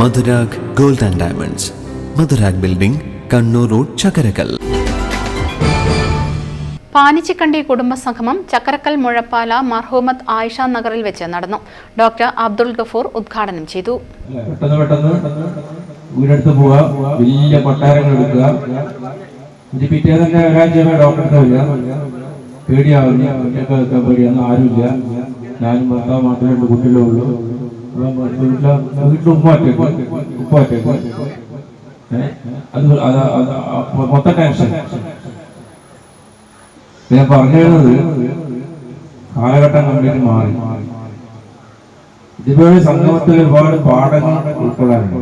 Madhurag gold and diamonds. Madhurag building Kannur road Chakkarakkal Panichikandi കുടുംബസംഗമം Chakkarakkal Muzhappala മർഹൂമത്ത് ആയിഷ നഗറിൽ വെച്ച് നടന്നു. ഡോക്ടർ അബ്ദുൾ ഗഫൂർ ഉദ്ഘാടനം ചെയ്തു? പെട്ടെന്ന് പെട്ടെന്ന് വീടെടുത്ത് പോവുക വലിയ കൊട്ടാരങ്ങൾ എടുക്കുക. ഇത് പിറ്റേ തന്നെ ഒരാഴ്ച ഡോക്ടറെ വരിക. പേടിയാവില്ല പേടിയാന്ന് ആരുമില്ല. ഞാനും ഭർത്താവ് മാത്രമേ ഉള്ളൂ കുട്ടികളേ ഉള്ളൂ. വീട്ടിലെ ഞാൻ പറഞ്ഞു കാലഘട്ടം കംപ്ലീറ്റ് മാറി ഇതുപോലെ സംഗമത്തിൽ ഒരുപാട് പാഠങ്ങൾ ഉൾക്കൊള്ളാനുണ്ട്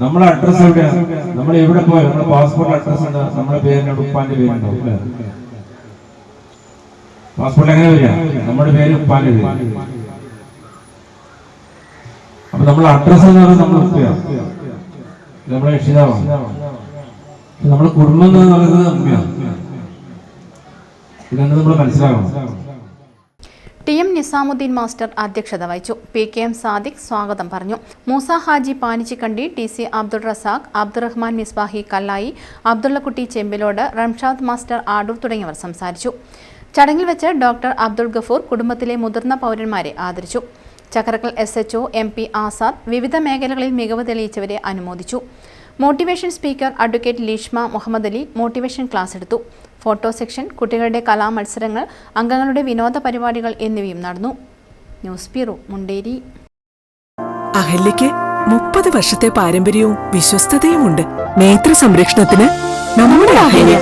നമ്മളെ അഡ്രസ് എവിടെയാണ് നമ്മൾ എവിടെ പോയാൽ നമ്മുടെ പാസ്പോർട്ട് അഡ്രസ് എന്താ നമ്മുടെ പേരിനോട് ഉപ്പാന്റെ പേരുണ്ടാവും അല്ലേ പാസ്പോർട്ട് എങ്ങനെ വരിക നമ്മുടെ പേര് ഉപ്പാന്റെ പേര്. നമ്മൾ അഡ്രസ് എന്ന് പറയുന്നത് നമ്മൾ ഉപ്പയാണ് നമ്മുടെ രക്ഷിതാവാണ് നമ്മുടെ കുടുംബം എന്ന് പറയുന്നത് അമ്മയാണ് നമ്മൾ മനസ്സിലാക്കണം ടി എം നിസാമുദ്ദീൻ മാസ്റ്റർ അധ്യക്ഷത വഹിച്ചു. പി കെ എം സാദിഖ് സ്വാഗതം പറഞ്ഞു. Moosa Haji Panichikandi T C Abdul Razak Abdurahman Misbahi Kallayi Abdullakutty Chembilode Ramshad master Adoor തുടങ്ങിയവർ സംസാരിച്ചു. ചടങ്ങിൽ വെച്ച് ഡോക്ടർ അബ്ദുൾ ഗഫൂർ കുടുംബത്തിലെ മുതിർന്ന പൗരന്മാരെ ആദരിച്ചു. Chakkarakkal S H O M P Azad വിവിധ മേഖലകളിൽ മികവ് തെളിയിച്ചവരെ അനുമോദിച്ചു. Motivation speaker advocate Leeshma Muhammad Ali motivation class എടുത്തു. ഫോട്ടോ സെക്ഷൻ കുട്ടികളുടെ കലാമത്സരങ്ങൾ അംഗങ്ങളുടെ വിനോദ പരിപാടികൾ എന്നിവയും നടന്നു. News bureau Munderi. അഹല്യയ്ക്ക് മുപ്പത് വർഷത്തെ പാരമ്പര്യവും വിശ്വസ്തതയുമുണ്ട്. നേത്ര സംരക്ഷണത്തിന് നമ്മുടെ അഹല്യ.